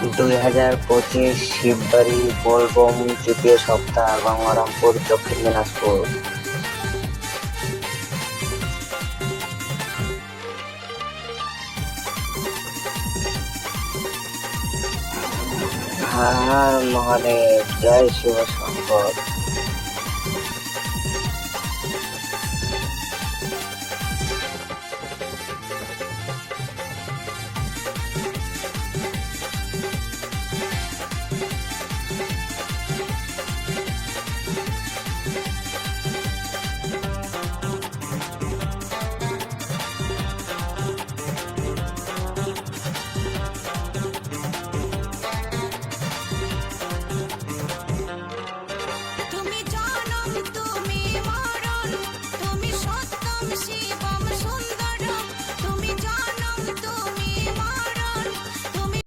দুই হাজার পঁচিশ শিববাড়ি, বোলবম তৃতীয় সপ্তাহ গঙ্গারামপুর দক্ষিণ দিনাজপুর। হর মহাদেব, জয় শিব শঙ্কর।